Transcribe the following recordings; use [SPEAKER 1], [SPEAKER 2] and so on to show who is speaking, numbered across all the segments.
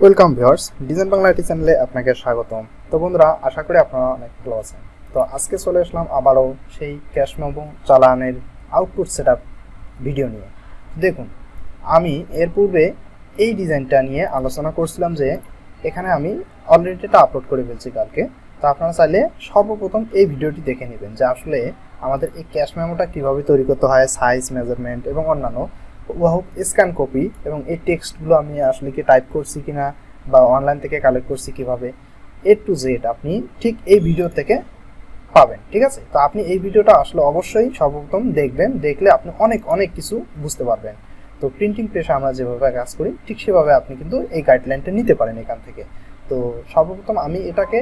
[SPEAKER 1] Welcome viewers design Bangla IT চ্যানেলে আপনাকে স্বাগতম। তো বন্ধুরা, আশা করি আপনারা অনেক ভালো আছেন। তো আজকে চলে আসলাম আবারও সেই ক্যাশ মেমো চালানের আউটপুট সেটআপ ভিডিও নিয়ে। দেখুন, আমি এর পূর্বে এই ডিজাইনটা নিয়ে আলোচনা করছিলাম যে এখানে আমি অলরেডি এটা আপলোড করে ফেলছি কালকে। তো আপনারা চাইলে সর্বপ্রথম এই ভিডিওটি দেখে নেবেন যে আসলে আমাদের এই ক্যাশ মেমোটা কীভাবে তৈরি করতে হয় সাইজ মেজারমেন্ট এবং অন্যান্য। হোক স্ক্যান কপি এবং এই টেক্সটগুলো আমি আসলে কি টাইপ করছি কি না বা অনলাইন থেকে কালেক্ট করছি কীভাবে এ টু জেড আপনি ঠিক এই ভিডিও থেকে পাবেন, ঠিক আছে? তো আপনি এই ভিডিওটা আসলে অবশ্যই সর্বপ্রথম দেখবেন, দেখলে আপনি অনেক অনেক কিছু বুঝতে পারবেন। তো প্রিন্টিং প্রেসে আমরা যেভাবে কাজ করি, ঠিক সেভাবে আপনি কিন্তু এই গাইডলাইনটা নিতে পারেন এখান থেকে। তো সর্বপ্রথম আমি এটাকে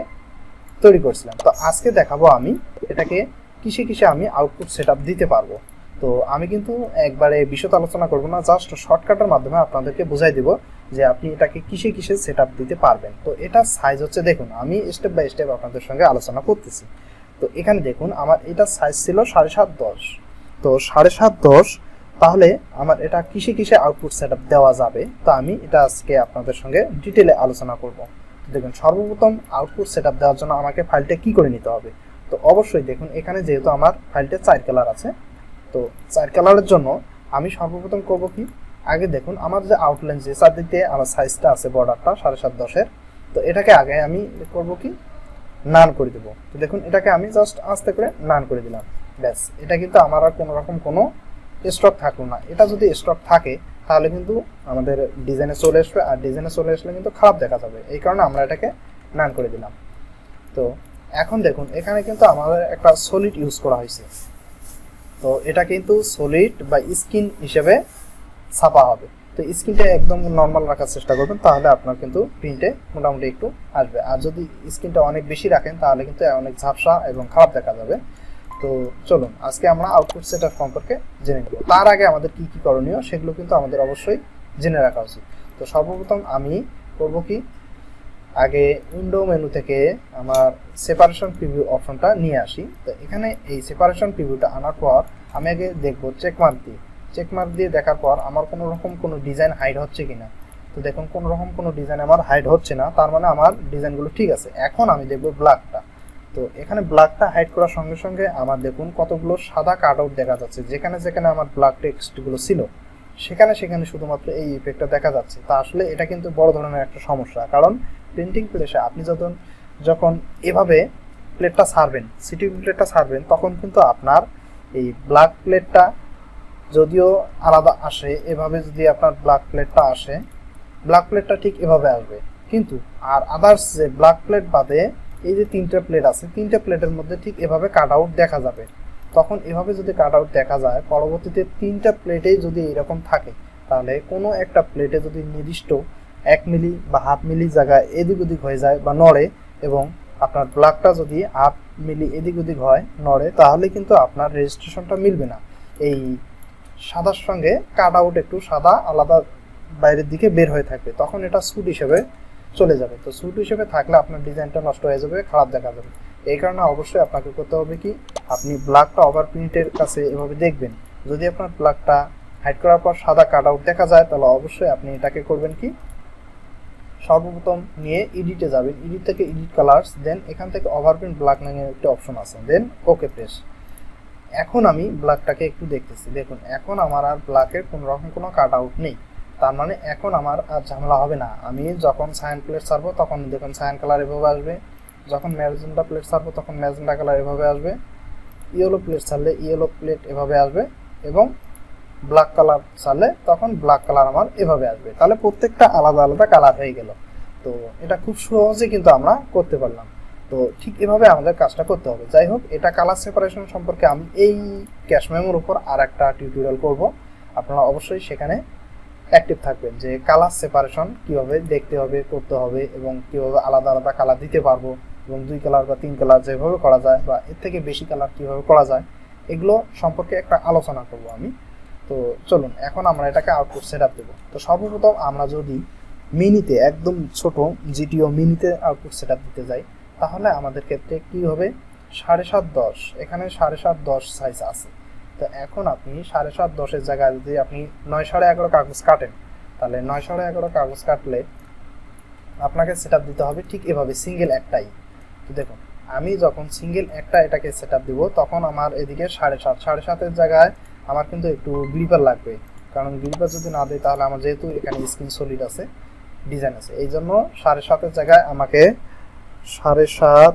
[SPEAKER 1] তৈরি করছিলাম। তো আজকে দেখাবো আমি এটাকে কিসে কিসে আমি আউটপুট সেট দিতে পারব। তো আমি কিন্তু একবারে বিশদ আলোচনা করব না জাস্ট শর্টকাটের মাধ্যমে আপনাদেরকে বুঝাই দিব যে আপনি এটাকে কিসে কিসে সেট দিতে পারবেন। তো এটা সাইজ হচ্ছে দেখুন, আমি স্টেপ বাই স্টেপ আপনাদের সঙ্গে আলোচনা করতেছি। তো এখানে দেখুন, আমার এটা সাইজ ছিল সাড়ে সাত দশ। তো সাড়ে সাত দশ, তাহলে আমার এটা কিসে কিসে আউটপুট সেট দেওয়া যাবে, তো আমি এটা আজকে আপনাদের সঙ্গে ডিটেলে আলোচনা করব। দেখুন, সর্বপ্রথম আউটপুট সেট দেওয়ার জন্য আমাকে ফাইলটা কি করে নিতে হবে? তো অবশ্যই দেখুন, এখানে যেহেতু আমার ফাইলটা চার কালার আছে, তো চার কালারের জন্য আমি সর্বপ্রথম করব কি? আগে দেখুন, আমার যে আউটলাইন যে চারদিকে আমার সাইজটা আছে বর্ডারটা সাড়ে সাত দশের, তো এটাকে আগে আমি করব কি? নান করে দেবো। তো দেখুন, এটাকে আমি জাস্ট আস্তে করে নান করে দিলাম। ব্যাস, এটা কিন্তু আমার আর কোনো রকম কোনো স্টক থাকল না। এটা যদি স্টক থাকে, তাহলে কিন্তু আমাদের ডিজাইনে চলে আসবে, আর ডিজাইনে চলে আসলে কিন্তু খারাপ দেখা যাবে। এই কারণে আমরা এটাকে নান করে দিলাম। তো এখন দেখুন, এখানে কিন্তু আমাদের একটা সলিড ইউজ করা হয়েছে। তো এটা কিন্তু সলিড বা স্কিন হিসেবে ছাপা হবে। তো স্কিনটা একদম নর্মাল রাখার চেষ্টা করবেন, তাহলে আপনার কিন্তু প্রিন্টে মোটামুটি একটু আসবে। আর যদি স্কিনটা অনেক বেশি রাখেন, তাহলে কিন্তু অনেক ঝাপসা এবং খারাপ দেখা যাবে। তো চলুন, আজকে আমরা আউটপুট সেটার সম্পর্কে জেনে নেব। তার আগে আমাদের কি কি করণীয়, সেগুলো কিন্তু আমাদের অবশ্যই জেনে রাখা উচিত। তো সর্বপ্রথম আমি করব কি আগে উইন্ডো মেনু থেকে আমার সেপারেশন প্রিভিউ অপশনটা নিয়ে আসি। তো এখানে এই সেপারেশন প্রিভিউটা আনার পর আমি আগে দেখব চেক মার্ক দিয়ে। চেক মার্ক দিয়ে দেখার পর আমার কোনো রকম কোনো ডিজাইন হাইড হচ্ছে কিনা। তো দেখুন কোনো রকম কোনো ডিজাইন আমার হাইড হচ্ছে না। তার মানে আমার ডিজাইনগুলো ঠিক আছে। এখন আমি দেখব ব্ল্যাকটা তো এখানে ব্ল্যাকটা হাইড করার সঙ্গে সঙ্গে আমার দেখুন কতগুলো সাদা কাট আউট দেখা যাচ্ছে। যেখানে যেখানে আমার ব্ল্যাক টেক্সটগুলো ছিল। সেখানে সেখানে শুধুমাত্র এই ইফেক্টটা দেখা যাচ্ছে। তা আসলে এটা কিন্তু বড় ধরনের একটা সমস্যা। কারণ প্রিন্টিং প্রেসে আপনি যখন যখন এভাবে প্লেটটা ছাড়বেন সিটি প্লেটটা ছাড়বেন, তখন কিন্তু আপনার এই ব্ল্যাক প্লেটটা যদিও আলাদা আসে, এভাবে যদি আপনার ব্ল্যাক প্লেটটা আসে ব্ল্যাক প্লেটটা ঠিক এভাবে আসবে। কিন্তু, আর আদার্স যে ব্ল্যাক প্লেট বাদে এই যে তিনটে প্লেট আছে, তিনটে প্লেটের মধ্যে ঠিক এভাবে কাট আউট দেখা যাবে। তখন এভাবে যদি কাট আউট দেখা যায়, পরবর্তীতে তিনটা প্লেটেই যদি এরকম থাকে, তাহলে কোনো একটা প্লেটে যদি নির্দিষ্ট এক মিলি বা হাফ মিলি জায়গায় এদিক ওদিক হয়ে যায় বা নড়ে এবং আপনার ব্লাকটা যদি হাফ মিলি এদিক ওদিক হয়, নড়ে, তাহলে কিন্তু আপনার রেজিস্ট্রেশনটা মিলবে না। এই সাদার সঙ্গে কাট আউট একটু সাদা, আলাদা বাইরের দিকে বের হয়ে থাকবে। তখন এটা স্যুট হিসেবে চলে যাবে। তো স্যুট হিসেবে থাকলে আপনার ডিজাইনটা নষ্ট হয়ে যাবে, খারাপ দেখা যাবে। এই কারণে অবশ্যই আপনাকে করতে হবে কি, আপনি ব্ল্যাকটা ওভার প্রিন্টের কাছে এভাবে দেখবেন। যদি আপনার ব্ল্যাকটা হাইড করার পর সাদা কাট আউট দেখা যায়, তাহলে অবশ্যই আপনি এটাকে করবেন কি, সর্বপ্রথম নিয়ে এডিটে যাবেন। এডিট থেকে এডিট কালার্স দেন এখান থেকে ওভারপ্রিন্ট ব্ল্যাক নামে একটি অপশন আছে। দেন ওকে প্রেস এখন আমি ব্ল্যাকটাকে একটু দেখতেছি। দেখুন, এখন আমার আর ব্ল্যাকের কোনো রকম কোনো কাট আউট নেই। তার মানে এখন আমার আর ঝামেলা হবে না। আমি যখন সায়ান প্লেট ছাড়বো, তখন দেখুন সায়ান কালার এভাবে আসবে। যখন ম্যাজেন্ডা প্লেট ছাড়বো, তখন ম্যাজেন্ডা কালার এভাবে আসবে। ইয়েলো প্লেট ছাড়লে ইয়েলো প্লেট এভাবে আসবে এবং ব্ল্যাক কালার ছাড়লে তখন ব্ল্যাক কালার আমার এভাবে আসবে। তাহলে প্রত্যেকটা আলাদা আলাদা কালার হয়ে গেল। তো এটা খুব সহজে কিন্তু আমরা করতে পারলাম। তো ঠিক এভাবে আমাদের কাজটা করতে হবে। যাই হোক, এটা কালার সেপারেশন সম্পর্কে আমি এই ক্যাশ মেমোর উপর আর একটা টিউটোরিয়াল করব। আপনারা অবশ্যই সেখানে অ্যাক্টিভ থাকবেন যে কালার সেপারেশন কীভাবে দেখতে হবে, করতে হবে এবং কীভাবে আলাদা আলাদা কালার দিতে পারব। এবং দুই কালার বা তিন কালার যেভাবে করা যায় বা এর থেকে বেশি কালার কীভাবে করা যায়, এগুলো সম্পর্কে একটা আলোচনা করব আমি। তো চলুন, এখন আমরা এটাকে আউটপুট সেট আপ দেবো। তো সর্বপ্রথম আমরা যদি মিনিতে একদম ছোট জিটিও মিনিতে আউটপুট সেট আপ দিতে যাই, তাহলে আমাদের ক্ষেত্রে কি হবে? সাড়ে সাত দশ। এখানে সাড়ে সাত দশ সাইজ আছে। তো এখন আপনি সাড়ে সাত দশের জায়গায় যদি আপনি নয় সাড়ে এগারো কাগজ কাটেন, তাহলে নয় সাড়ে এগারো কাগজ কাটলে আপনাকে সেট দিতে হবে ঠিক এভাবে সিঙ্গেল একটাই। তো দেখুন, আমি যখন সিঙ্গেল একটা এটাকে সেট আপ দিব, তখন আমার এদিকে সাড়ে সাত, সাড়ে সাতের জায়গায় আমার কিন্তু একটু গ্রিপার লাগবে। কারণ গ্রিপার যদি না দিই তাহলে আমার যেহেতু এখানে স্ক্রিন সলিড আছে ডিজাইন আছে। এই জন্য সাড়ে সাতের জায়গায় আমাকে সাড়ে সাত,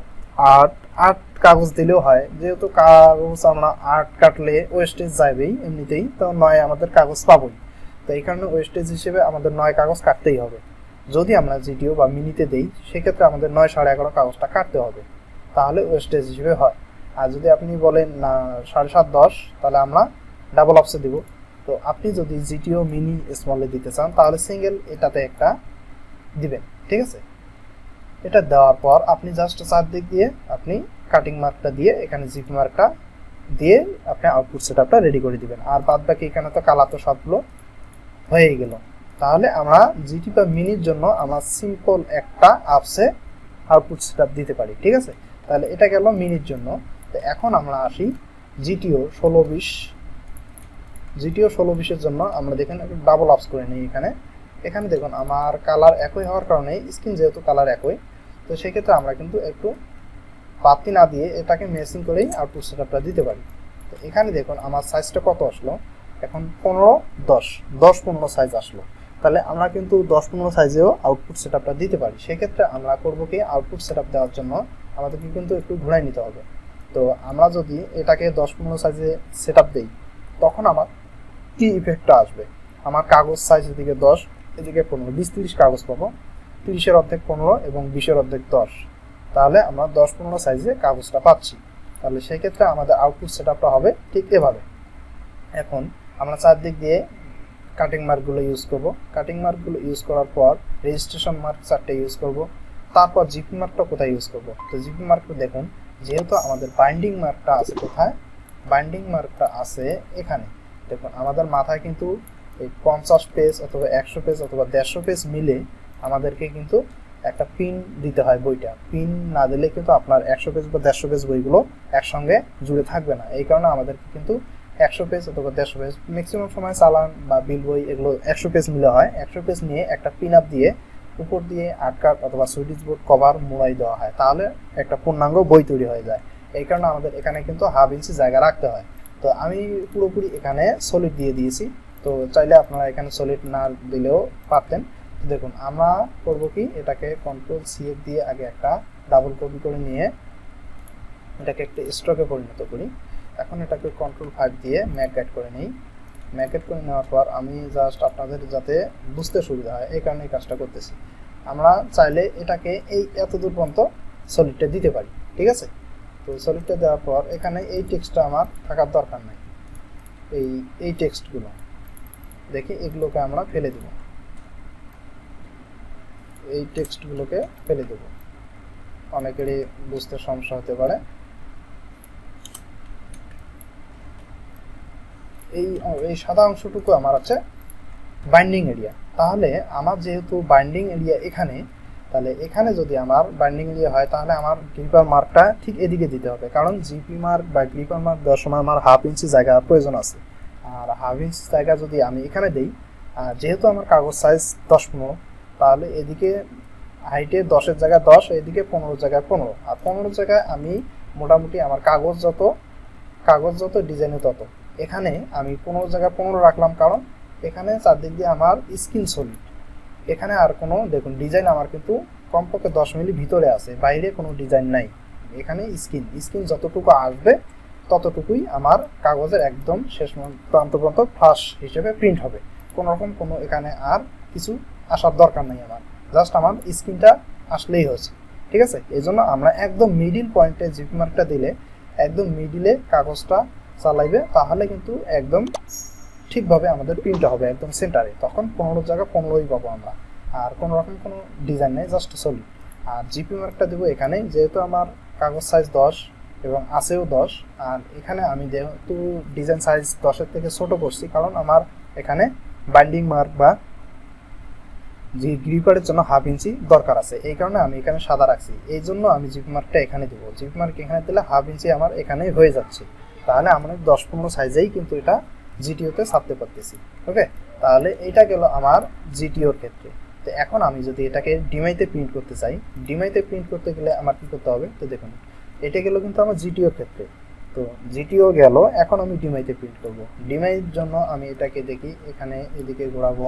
[SPEAKER 1] আট আট কাগজ দিলেও হয়। যেহেতু কাগজ আমরা আট কাটলে ওয়েস্টেজ যাবেই এমনিতেই, তো নয় আমাদের কাগজ পাবোই। তো এই কারণে ওয়েস্টেজ হিসেবে আমাদের নয় কাগজ কাটতেই হবে। যদি আমরা জিডিও বা মিনিতে দেই, সেক্ষেত্রে আমাদের নয় সাড়ে এগারো কাগজটা কাটতে হবে। তাহলে ওয়েস্টেজ হিসেবে হয়। আর যদি আপনি বলেন, না, সাড়ে সাত, দশ, তাহলে আমরা ডাবল অপসে দিব। তো আপনি যদি জিটিও, মিনি স্মলে দিতে চান, তাহলে সিঙ্গেল এটাতে একটা দিবেন। ঠিক আছে? এটা দেওয়ার পর আপনি জাস্ট চারদিক দিয়ে আপনি কাটিং মার্কটা দিয়ে, এখানে জিপ মার্কটা দিয়ে আপনি আউটপুট সেটআপটা রেডি করে দিবেন। আর বাদ বাকি এখানে তো কালা তো সবগুলো হয়েই গেল। তাহলে আমরা জিটি বা মিনির জন্য আমরা সিম্পল একটা আপসে আউটপুট সেটআপ দিতে পারি, ঠিক আছে? তাহলে এটা গেল মিনির জন্য। তো এখন আমরা আসি জিটিও ষোলো বিশ। জিটিও ষোলো বিশের জন্য আমরা দেখেন ডাবল আপস করে নিই এখানে। এখানে দেখুন, আমার কালার একই হওয়ার কারণে স্ক্রিন যেহেতু কালার একই, তো সেক্ষেত্রে আমরা কিন্তু একটু বাতি না দিয়ে এটাকে মেসিং করেই আউটপুট সেটআপটা দিতে পারি। তো এখানে দেখুন, আমার সাইজটা কত আসলো? এখন পনেরো দশ দশ পনেরো সাইজ আসলো। তাহলে আমরা কিন্তু দশ পনেরো সাইজেও আউটপুট সেটআপটা দিতে পারি। সেক্ষেত্রে আমরা করব কি আউটপুট সেটআপ দেওয়ার জন্য আমাদেরকে কিন্তু একটু ঘুরাই নিতে হবে। তো আমরা যদি এটাকে দশ পনেরো সাইজে সেটআপ দিই, তখন আমার কি ইফেক্টটা আসবে? আমার কাগজ সাইজ এদিকে দশ, এদিকে পনেরো, বিশ তিরিশ কাগজ পাবো। তিরিশের অর্ধেক পনেরো এবং বিশের অর্ধেক দশ। তাহলে আমরা দশ পনেরো সাইজে কাগজটা পাচ্ছি। তাহলে সেই ক্ষেত্রে আমাদের আউটপুট সেটআপটা হবে ঠিক এভাবে। এখন আমরা চারদিক দিয়ে কাটিং মার্কগুলো ইউজ করব। কাটিং মার্কগুলো ইউজ করার পর রেজিস্ট্রেশন মার্ক চারটে ইউজ করব। তারপর জিপি মার্কটা কোথায় ইউজ করব? তো জিপি মার্কটা দেখুন, যেহেতু আমাদের বাইন্ডিং মার্কটা আছে কোথায়? বাইন্ডিং মার্কটা আছে এখানে। দেখুন, আমাদের মাথায় কিন্তু এই পঞ্চাশ পেজ অথবা একশো পেজ অথবা দেড়শো পেজ মিলে আমাদেরকে কিন্তু একটা পিন দিতে হয় বইটা। পিন না দিলে কিন্তু আপনার একশো পেজ বা দেড়শো পেজ বইগুলো একসঙ্গে জুড়ে থাকবে না। এই কারণে আমাদেরকে কিন্তু একশো পেজ অথবা দেড়শো পেজ ম্যাক্সিমাম সময় চালান বা বিল বই এগুলো একশো পেজ মিলে হয়। একশো পেজ নিয়ে একটা পিন আপ দিয়ে উপর দিয়ে আটকাট অথবা সুইডিশ বোর্ড কভার মোড়াই দেওয়া হয়। তাহলে একটা পূর্ণাঙ্গ বই তৈরি হয়ে যায়। এই কারণে আমাদের এখানে কিন্তু হাফ ইঞ্চি জায়গা রাখতে হয়। তো আমি পুরোপুরি এখানে সলিড দিয়ে দিয়েছি। তো চাইলে আপনারা এখানে সলিড না দিলেও পারতেন। দেখুন, আমরা করব কি? এটাকে কন্ট্রোল সিএফ দিয়ে আগে একটা ডাবল কপি করে নিয়ে এটাকে একটা স্ট্রোকে পরিণত করি। এখন এটাকে কন্ট্রোল ফাইভ দিয়ে ম্যাক গাইড করে নিই। ম্যাক গাইড করে নেওয়ার পর আমি জাস্ট আপনাদের যাতে বুঝতে সুবিধা হয়, এই কারণে এই কাজটা করতেছি। আমরা চাইলে এটাকে এই এত দূর পর্যন্ত সলিডটা দিতে পারি, ঠিক আছে? তো সলিডটা দেওয়ার পর এখানে এই টেক্সটটা আমার থাকার দরকার নাই। এই এই টেক্সটগুলো দেখি এগুলোকে আমরা ফেলে দেব। এই টেক্সটগুলোকে ফেলে দেব। অনেকেরই বুঝতে সমস্যা হতে পারে। এই এই সাদা অংশটুকু আমার আছে বাইন্ডিং এরিয়া তাহলে আমার যেহেতু বাইন্ডিং এরিয়া এখানে, তাহলে এখানে যদি আমার বাইন্ডিং এরিয়া হয়, তাহলে আমার গ্রিপার মার্কটা ঠিক এদিকে দিতে হবে। কারণ জিপি মার্ক বা গ্রিপার মার্ক দেওয়ার সময় আমার হাফ ইঞ্চি জায়গা প্রয়োজন আছে। আর হাফ ইঞ্চি জায়গা যদি আমি এখানে দিই যেহেতু আমার কাগজ সাইজ দশ পনেরো, তাহলে এদিকে হাইটে দশের জায়গায় দশ, এদিকে পনেরো জায়গায় পনেরো। আর পনেরো জায়গায় আমি মোটামুটি আমার কাগজ যত কাগজ যত ডিজাইনে তত। এখানে আমি পনেরো জায়গায় পনেরো রাখলাম, কারণ এখানে চারদিক দিয়ে আমার স্কিন সলিড এখানে আর কোনো, দেখুন ডিজাইন আমার কিন্তু কমপক্ষে দশ মিলি ভিতরে আছে, বাইরে কোনো ডিজাইন নাই। এখানে স্কিন স্কিন যতটুকু আসবে, ততটুকুই আমার কাগজের একদম শেষ প্রান্ত পর্যন্ত ফার্স্ট হিসেবে প্রিন্ট হবে। কোনো রকম কোনো এখানে আর কিছু আসার দরকার নেই আমার। জাস্ট আমার স্ক্রিনটা আসলেই হচ্ছে ঠিক আছে? এই জন্য আমরা একদম মিডিল পয়েন্টে জিপি মার্কটা দিলে, একদম মিডিলে কাগজটা চালাইবে তাহলে কিন্তু একদম ঠিকভাবে আমাদের প্রিন্ট হবে একদম সেন্টারে তখন পনেরো জায়গা পনেরোই পাবো আমরা। আর কোনো রকম কোনো ডিজাইন নেই জাস্ট সলিড আর জিপি মার্কটা দেবো এখানে, যেহেতু আমার কাগজ সাইজ দশ এবং আছেও দশ, আর এখানে আমি যেহেতু ডিজাইন সাইজ দশের থেকে ছোট করছি, কারণ আমার এখানে বাইন্ডিং মার্ক বা যে গ্রিপারের জন্য হাফ ইঞ্চি দরকার আছে। এই কারণে আমি এখানে সাদা রাখছি। এই জন্য আমি জিপ মার্কটা এখানে দেবো। জিপ মার্ক এখানে দিলে হাফ ইঞ্চি আমার এখানে হয়ে যাচ্ছে। তাহলে আমরা দশ পনেরো সাইজেই কিন্তু এটা জিটিওতে ছাপতে পারতেছি। ওকে তাহলে এটা গেল আমার জিটিওর ক্ষেত্রে। তো এখন আমি যদি এটাকে ডিমাইতে প্রিন্ট করতে চাই, ডিমাইতে প্রিন্ট করতে গেলে আমার কী করতে হবে? তো দেখুন, এটা গেল কিন্তু আমার জিটিওর ক্ষেত্রে। তো জিটিও গেল, এখন আমি ডিমাইতে প্রিন্ট করব। ডিমাইয়ের জন্য আমি এটাকে দেখি, এখানে এদিকে ঘোরাবো।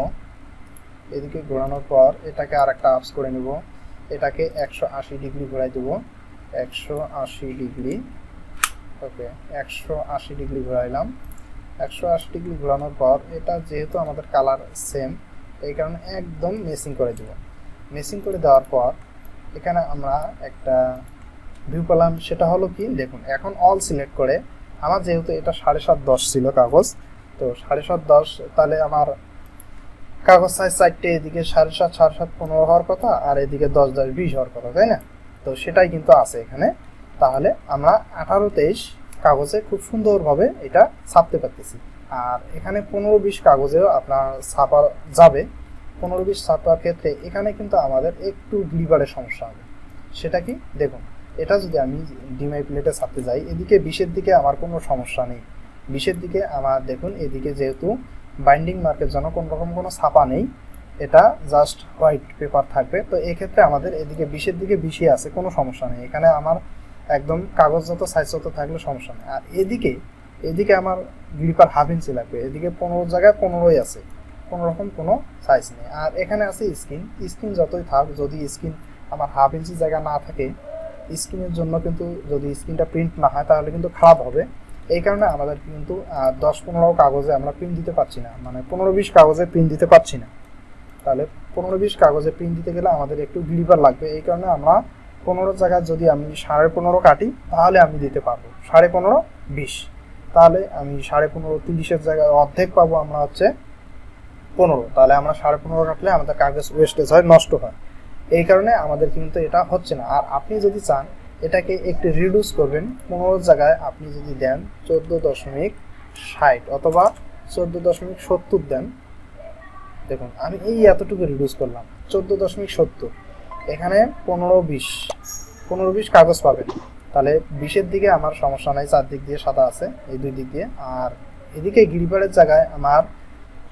[SPEAKER 1] এদিকে ঘোরানোর পর এটাকে আর একটা আপস করে নেব। এটাকে একশো আশি ডিগ্রি ঘোরাই দেবো। একশো আশি ডিগ্রি ওকে, একশো আশি ডিগ্রি ঘোরাইলাম। একশো আশি ডিগ্রি ঘোরানোর পর এটা যেহেতু আমাদের কালার সেম এই কারণে একদম মেসিং করে দেব। মেসিং করে দেওয়ার পর এখানে আমরা একটা ভিউ পেলাম, সেটা হলো কি, দেখুন, এখন অল সিলেক্ট করে আমার যেহেতু এটা সাড়ে সাত দশ ছিল কাগজ, তো সাড়ে সাত দশ, তাহলে আমার কাগজ সাইজ চারটে, এদিকে সাড়ে সাত সাড়ে সাত পনেরো হওয়ার কথা, আর এদিকে দশ দশ, বিশ হওয়ার কথা, তাই না? তো সেটাই কিন্তু আছে এখানে। তাহলে আমরা আঠারো তেইশ কাগজে খুব সুন্দরভাবে এটা ছাপতে পারতেছি। আর এখানে পনেরো বিশ কাগজেও আপনার ছাপা যাবে। পনেরো বিশ ছাপার ক্ষেত্রে এখানে কিন্তু আমাদের একটু গ্লিবারের সমস্যা হবে। সেটা কি? দেখুন, এটা যদি আমি ডিমাই প্লেটে ছাপতে যাই, এদিকে বিশের দিকে আমার কোনো সমস্যা নেই। বিশের দিকে আমার দেখুন, এদিকে যেহেতু বাইন্ডিং মার্কের জন্য কোনো রকম কোনো ছাপা নেই। এটা জাস্ট হোয়াইট পেপার থাকবে। তো এক্ষেত্রে আমাদের এদিকে বিশের দিকে বিশে আছে, কোনো সমস্যা নেই। এখানে আমার একদম কাগজ যত সাইজ যত থাকলে সমস্যা নেই। আর এদিকে এদিকে আমার গ্লিপার হাফ ইঞ্চি লাগবে। এদিকে পনেরো জায়গায় পনেরোই আছে। কোনো রকম কোনো সাইজ নেই। আর এখানে আছে স্ক্রিন স্ক্রিন যতই থাক, যদি স্ক্রিন আমার হাফ ইঞ্চি জায়গা না থাকে স্ক্রিনের জন্য কিন্তু যদি স্ক্রিনটা প্রিন্ট না হয়, তাহলে কিন্তু খারাপ হবে। এই কারণে আমাদের কিন্তু দশ পনেরো কাগজে আমরা প্রিন্ট দিতে পারছি না। মানে পনেরো বিশ কাগজে প্রিন্ট দিতে পারছি না। তাহলে পনেরো বিশ কাগজে প্রিন্ট দিতে গেলে আমাদের একটু গ্লিপার লাগবে। এই কারণে আমরা পনেরো জায়গায় যদি আমি সাড়ে পনেরো কাটি, তাহলে আমি দিতে পারব। সাড়ে পনেরো, বিশ। তাহলে আমি সাড়ে পনেরো, তিরিশের জায়গায় অর্ধেক পাবো আমরা হচ্ছে পনেরো। তাহলে আমরা সাড়ে পনেরো কাটলে আমাদের কাগজ ওয়েস্টেজ হয়, নষ্ট হয়। এই কারণে আমাদের কিন্তু এটা হচ্ছে না। আর আপনি যদি চান, এটাকে একটু রিডিউস করবেন, পনেরো জায়গায় আপনি যদি দেন চোদ্দ দশমিক ষাট অথবা চোদ্দ দশমিক সত্তর দেন। দেখুন, আমি এই এতটুকু রিডিউস করলাম, চোদ্দ দশমিক সত্তর। এখানে পনেরো বিশ পনেরো বিশ কাগজ পাবেন। তাহলে বিশের দিকে আমার সমস্যা নাই চারদিক দিয়ে সাদা আছে, এই দুই দিক দিয়ে। আর এদিকে গিরিবারের জায়গায় আমার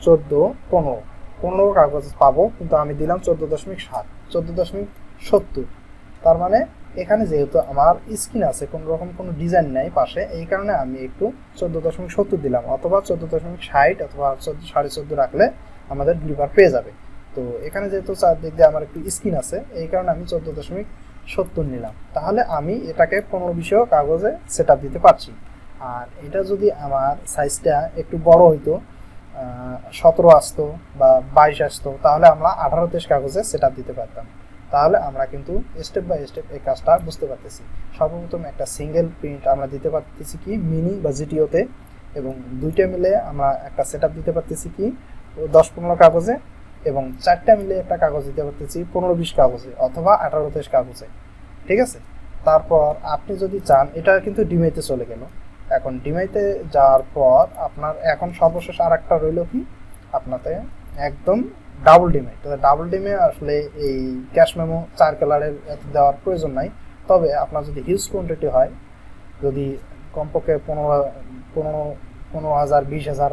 [SPEAKER 1] চোদ্দ, পনেরো পনেরো কাগজ পাবো, কিন্তু আমি দিলাম চোদ্দ দশমিক সাত, চোদ্দ দশমিক সত্তর। তার মানে এখানে যেহেতু আমার স্ক্রিন আছে, কোনো রকম কোনো ডিজাইন নেই পাশে, এই কারণে আমি একটু চোদ্দ দশমিক সত্তর দিলাম, অথবা চোদ্দ দশমিক ষাট অথবা সাড়ে চোদ্দ রাখলে আমাদের গ্লিপার পেয়ে যাবে। তো এখানে যেহেতু চারদিক দিয়ে আমার একটু স্কিন আছে, এই কারণে আমি চোদ্দ দশমিক সত্তর নিলাম। তাহলে আমি এটাকে পনেরো বিষয় কাগজে সেট দিতে পারছি। আর এটা যদি আমার সাইজটা একটু বড় হইতো সতেরো আসতো বা বাইশ আসতো, তাহলে আমরা আঠারো তেইশ কাগজে সেট দিতে পারতাম। তাহলে আমরা কিন্তু স্টেপ বাই স্টেপ এই কাজটা বুঝতে পারতেছি। সর্বপ্রথম একটা সিঙ্গেল প্রিন্ট আমরা দিতে পারতেছি কি মিনি বা জিটিওতে এবং দুইটা মিলে আমরা একটা সেট দিতে পারতেছি কি, দশ পনেরো কাগজে। এবং চারটা মিলে একটা কাগজ দিতে পারতেছি, পনেরো বিশ কাগজে অথবা আঠারো তেইশ কাগজে। ঠিক আছে? তারপর আপনি যদি চান, এটা কিন্তু ডিমাইতে চলে গেল। এখন ডিমাইতে যাওয়ার পর আপনার এখন সর্বশেষ আর একটা রইল কি? আপনাতে একদম ডাবল ডিমে তো ডাবল ডিমে আসলে এই ক্যাশ মেমো চার কালারের এত দেওয়ার প্রয়োজন নাই। তবে আপনার যদি হিউজ কোয়ান্টিটি হয়, যদি কমপক্ষে পনেরো পনেরো পনেরো হাজার, বিশ হাজার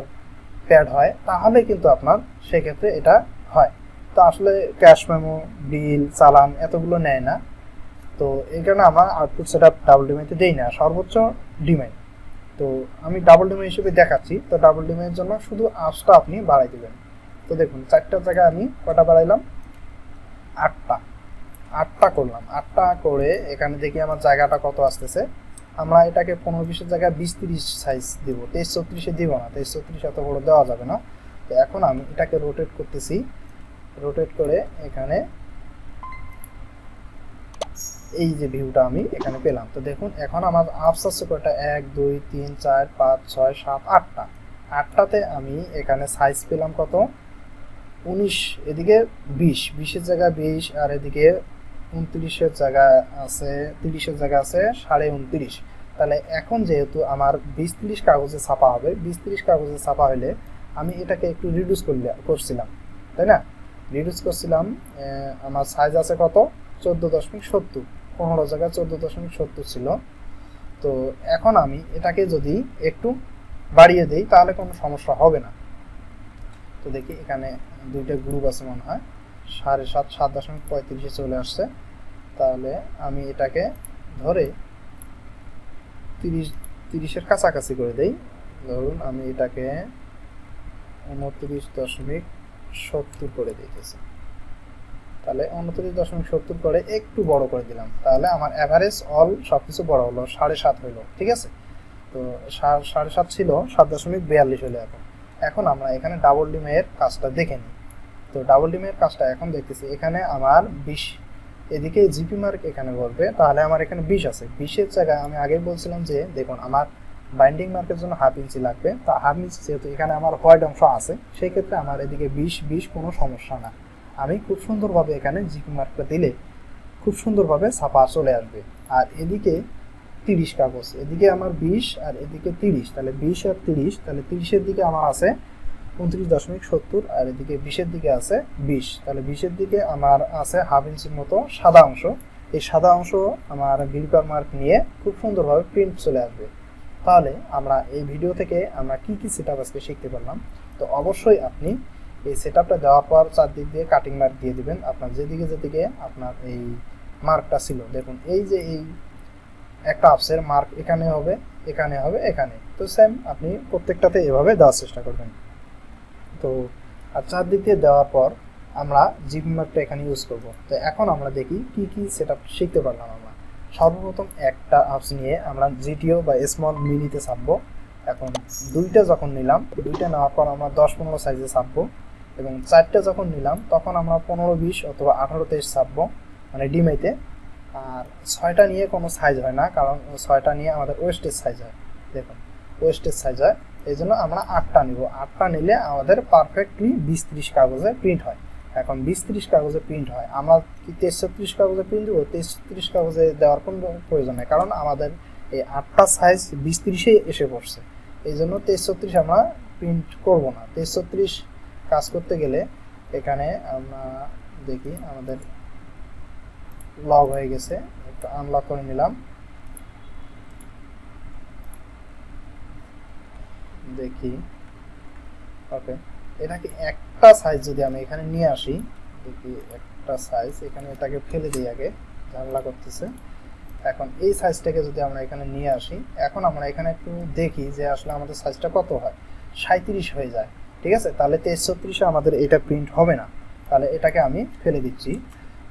[SPEAKER 1] প্যাড হয়, তাহলে কিন্তু আপনার সেক্ষেত্রে এটা তো আসলে ক্যাশ মেমো বিল চালান এতগুলো নেয় না। তো এই কারণে আমার আউটপুট সেট আপ ডাবল ডিমেতে দেই না, সর্বোচ্চ ডিমে তো আমি ডাবল ডিমে হিসেবে দেখাচ্ছি, তো ডাবল ডিমের জন্য শুধু আপসটা আপনি বাড়াই দেবেন। তো দেখুন, চারটা জায়গায় আমি কটা বাড়াইলাম? আটটা। আটটা করলাম। আটটা করে এখানে দেখি আমার জায়গাটা কত আসতেছে। আমরা এটাকে পনেরো বিশের জায়গায় বিশ তিরিশ সাইজ দিব। তেইশ চৌত্রিশে দিব না, তেইশ চৌত্রিশ এত বড় দেওয়া যাবে না। তো এখন আমি এটাকে রোটেট করতেছি। রোটেট করে এখানে এই যে ভিউটা আমি এখানে পেলাম। তো দেখুন, এখন আমার আপস আছে কয়টা? এক, দুই, তিন, চার, পাঁচ, ছয়, সাত, আটটা। আটটাতে আমি এখানে সাইজ পেলাম কত? উনিশ, এদিকে বিশ। বিশের জায়গায় বিশ, আর এদিকে উনত্রিশের জায়গা আছে, তিরিশের জায়গা আছে সাড়ে উনত্রিশ। তাহলে এখন যেহেতু আমার বিশ তিরিশ কাগজে ছাপা হবে বিশ তিরিশ কাগজে ছাপা হলে আমি এটাকে একটু রিডিউস করলে করছিলাম, তাই না? রিডিউস করছিলাম আমার সাইজ আছে কত? চোদ্দ দশমিক সত্তর। পনেরো জায়গায় চোদ্দ দশমিক সত্তর ছিল। তো এখন আমি এটাকে যদি একটু বাড়িয়ে দেই, তাহলে কোনো সমস্যা হবে না। তো দেখি এখানে দুইটা গ্রুপ আছে মনে হয়। সাড়ে সাত সাত দশমিক পঁয়ত্রিশে চলে আসছে। তাহলে আমি এটাকে ধরে তিরিশ, তিরিশের কাছাকাছি করে দেই। ধরুন আমি এটাকে উনত্রিশ দশমিক সত্তর করে দিতেছি। তাহলে উনত্রিশ দশমিক সত্তর করে একটু বড় করে দিলাম। তাহলে আমার অ্যাভারেজ অল সব কিছু বড় হলো, সাড়ে সাত হইল, ঠিক আছে? তো সাড়ে সাত ছিল, সাত দশমিক বিয়াল্লিশ হলো এখন। এখন আমরা এখানে ডাবল ডিমের কাজটা দেখে নিই। তো ডাবল ডিমের কাজটা এখন দেখতেছি, এখানে আমার বিশ। এদিকে জিপি মার্ক এখানে বলবে তাহলে আমার এখানে বিশ আছে। বিশের জায়গায় আমি আগে বলছিলাম যে, দেখুন, আমার বাইন্ডিং মার্কের জন্য হাফ ইঞ্চি লাগবে। তা হাফ ইঞ্চি যেহেতু এখানে আমার হোয়াইট অংশ আছে, সেই ক্ষেত্রে আমার এদিকে বিশ বিশ কোনো সমস্যা না। আমি খুব সুন্দরভাবে এখানে জিপি মার্কটা দিলে খুব সুন্দরভাবে ছাপা চলে আসবে। আর এদিকে তিরিশ কাগজ, এদিকে আমার বিশ আর এদিকে তিরিশ, তাহলে বিশ আর তিরিশ, তাহলে তিরিশের দিকে আমার আছে উনত্রিশ দশমিক সত্তর আর এদিকে বিশের দিকে আছে বিশ, তাহলে বিশের দিকে আমার আছে হাফ ইঞ্চির মতো সাদা অংশ। এই সাদা অংশ আমার গ্রিপার মার্ক নিয়ে খুব সুন্দরভাবে প্রিন্ট চলে আসবে। তাহলে আমরা এই ভিডিও থেকে আমরা কি কি সেট আজকে শিখতে পারলাম? তো অবশ্যই আপনি এই সেট আপটা দেওয়ার পর চারদিক দিয়ে কাটিং মার্ক দিয়ে দিবেন। আপনার যেদিকে যেদিকে আপনার এই মার্কটা ছিল। দেখুন, এই যে এই একটা আপসের মার্ক এখানে হবে এখানে হবে, এখানে। তো সেম আপনি প্রত্যেকটাতে এভাবে দেওয়ার চেষ্টা করবেন। তো আর চারদিক দিয়ে দেওয়ার পর আমরা জিপি মার্কটা এখানে ইউজ করব। তো এখন আমরা দেখি কি কি সেট শিখতে পারলাম আমরা। সর্বপ্রথম একটা আপস নিয়ে আমরা জিটিও বা স্মল মিনিতে ছাপবো। এখন দুইটা যখন নিলাম, দুইটা নেওয়ার পর আমরা দশ পনেরো সাইজে ছাপবো এবং চারটা যখন নিলাম, তখন আমরা পনেরো, বিশ অথবা আঠারো, তেইশ ছাপবো মানে ডিমাইতে। আর ছয়টা নিয়ে কোনো সাইজ হয় না, কারণ ছয়টা নিয়ে আমাদের ওয়েস্টেজ সাইজ হয়। দেখুন ওয়েস্টেজ সাইজ হয়। এই জন্য আমরা আটটা নিব। আটটা নিলে আমাদের পারফেক্টলি বিশ, ত্রিশ কাগজে প্রিন্ট হয়। এখন বিশ ত্রিশ কাগজে প্রিন্ট হয়। আমরা কি ছত্রিশ কাগজে প্রিন্ট দেবো? ছত্রিশ কাগজে দেওয়ার কোনো প্রয়োজন নেই, কারণ আমাদের এই আটটা সাইজ বিশ ত্রিশেই এসে পড়ছে। এই জন্য ছত্রিশ আমরা প্রিন্ট করব না। ছত্রিশ কাজ করতে গেলে এখানে আমরা দেখি, আমাদের লগ হয়ে গেছে। একটু আনলক করে নিলাম। দেখি। ওকে এটাকে একটা সাইজ যদি আমি এখানে নিয়ে আসি, দেখি একটা সাইজ এখানে এটাকে ফেলে দিই আগে ঝামেলা করতেছে। এখন এই সাইজটাকে যদি আমরা এখানে নিয়ে আসি, এখন আমরা এখানে একটু দেখি যে আসলে আমাদের সাইজটা কত হয়। সাঁত্রিশ হয়ে যায়, ঠিক আছে? তাহলে তেইশ ছত্রিশে আমাদের এটা প্রিন্ট হবে না। তাহলে এটাকে আমি ফেলে দিচ্ছি।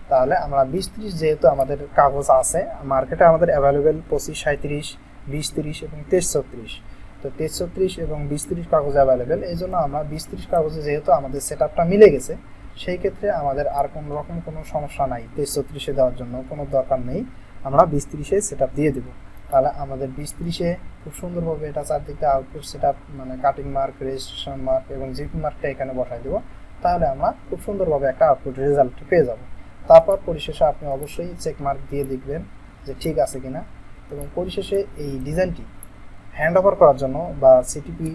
[SPEAKER 1] তাহলে আমরা বিশ ত্রিশ যেহেতু আমাদের কাগজ আছে মার্কেটে আমাদের অ্যাভেলেবেল পঁচিশ সাঁত্রিশ বিশ তিরিশ এবং তেইশ ছত্রিশ তো ছত্রিশ এবং বিশ তিরিশ কাগজ অ্যাভেলেবেল এই জন্য আমরা বিশ তিরিশ কাগজে যেহেতু আমাদের সেট মিলে গেছে, সেই ক্ষেত্রে আমাদের আর কোনো রকম কোনো সমস্যা নাই। ছত্রিশে দেওয়ার জন্য কোনো দরকার নেই। আমরা বিশ তিরিশে সেট দিয়ে দেবো। তাহলে আমাদের বিশ তিরিশে খুব সুন্দরভাবে এটা চারদিকে আউটপুট সেট মানে কাটিং মার্ক রেজিস্ট্রেশন মার্ক এবং জিপি মার্কটা এখানে বসাই দেবো। তাহলে আমরা খুব সুন্দরভাবে একটা আউটপুট রেজাল্ট পেয়ে যাব। তারপর পরিশেষে আপনি অবশ্যই চেক মার্ক দিয়ে দেখবেন যে ঠিক আছে কিনা। এবং পরিশেষে এই ডিজাইনটি হ্যান্ড ওভার করার জন্য বা সিটিপি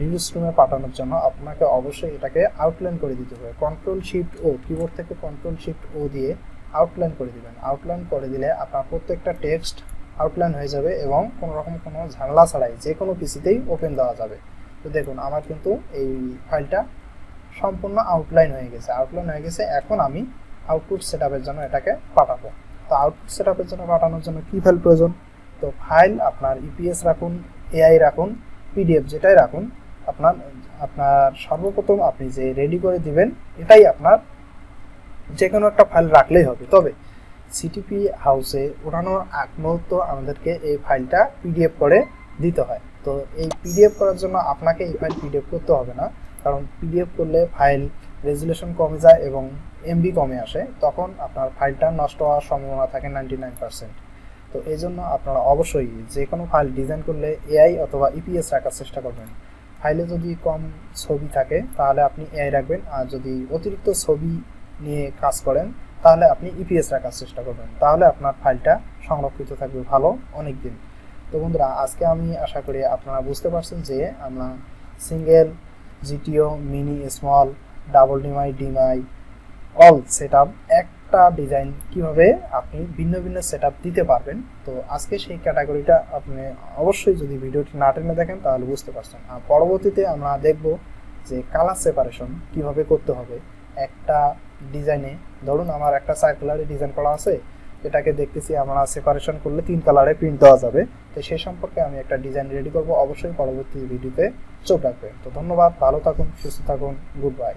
[SPEAKER 1] রিলিজ রুমে পাঠানোর জন্য আপনাকে অবশ্যই এটাকে আউটলাইন করে দিতে হবে। কন্ট্রোল শিফট ও কিবোর্ড থেকে কন্ট্রোল শিফট ও দিয়ে আউটলাইন করে দিবেন। আউটলাইন করে দিলে আপনার প্রত্যেকটা টেক্সট আউটলাইন হয়ে যাবে এবং কোনো রকম কোনো ঝামেলা ছাড়াই যে কোনো পিসিতেই ওপেন দেওয়া যাবে। তো দেখুন, আমার কিন্তু এই ফাইলটা সম্পূর্ণ আউটলাইন হয়ে গেছে। আউটলাইন হয়ে গেছে, এখন আমি আউটপুট সেট জন্য এটাকে পাঠাবো। তো আউটপুট সেট জন্য পাঠানোর জন্য কী ফাইল প্রয়োজন? তো ফাইল আপনার ইপিএস রাখুন এআই রাখুন পিডিএফ যেটাই রাখুন, আপনার আপনার সর্বপ্রথম আপনি যে রেডি করে দিবেন, এটাই আপনার যে কোনো একটা ফাইল রাখলেই হবে। তবে সিটিপি হাউসে ওঠানোর আগ মুহূর্ত আমাদেরকে এই ফাইলটা পিডিএফ করে দিতে হয়। তো এই পিডিএফ করার জন্য আপনাকে এই ফাইল পিডিএফ করতে হবে না, কারণ পিডিএফ করলে ফাইল রেজুলেশন কমে যায় এবং এমবি কমে আসে, তখন আপনার ফাইলটা নষ্ট হওয়ার সম্ভাবনা থাকে নাইনটি নাইন পার্সেন্ট তো এই জন্য আপনারা অবশ্যই যে কোনো ফাইল ডিজাইন করলে এআই অথবা ইপিএস রাখার চেষ্টা করবেন। ফাইলে যদি কম ছবি থাকে, তাহলে আপনি এআই রাখবেন। আর যদি অতিরিক্ত ছবি নিয়ে কাজ করেন, তাহলে আপনি ইপিএস রাখার চেষ্টা করবেন। তাহলে আপনার ফাইলটা সংরক্ষিত থাকবে ভালো অনেক দিন তো বন্ধুরা, আজকে আমি আশা করি আপনারা বুঝতে পারছেন যে আমরা single, GTO, mini, small, double demy demy all set up এক একটা ডিজাইন কীভাবে আপনি ভিন্ন ভিন্ন সেট দিতে পারবেন। তো আজকে সেই ক্যাটাগরিটা আপনি অবশ্যই যদি ভিডিওটি না টেনে দেখেন, তাহলে বুঝতে পারছেন। আর পরবর্তীতে আমরা দেখব যে কালার সেপারেশন কীভাবে করতে হবে। একটা ডিজাইনে ধরুন আমার একটা সার্কুলারে ডিজাইন করা আছে, এটাকে দেখতেছি আমরা সেপারেশন করলে তিন কালারে প্রিন্ট দেওয়া যাবে। তো সেই সম্পর্কে আমি একটা ডিজাইন রেডি করব। অবশ্যই পরবর্তী ভিডিওতে চোখ রাখবেন। তো ধন্যবাদ, ভালো থাকুন, সুস্থ থাকুন গুড বাই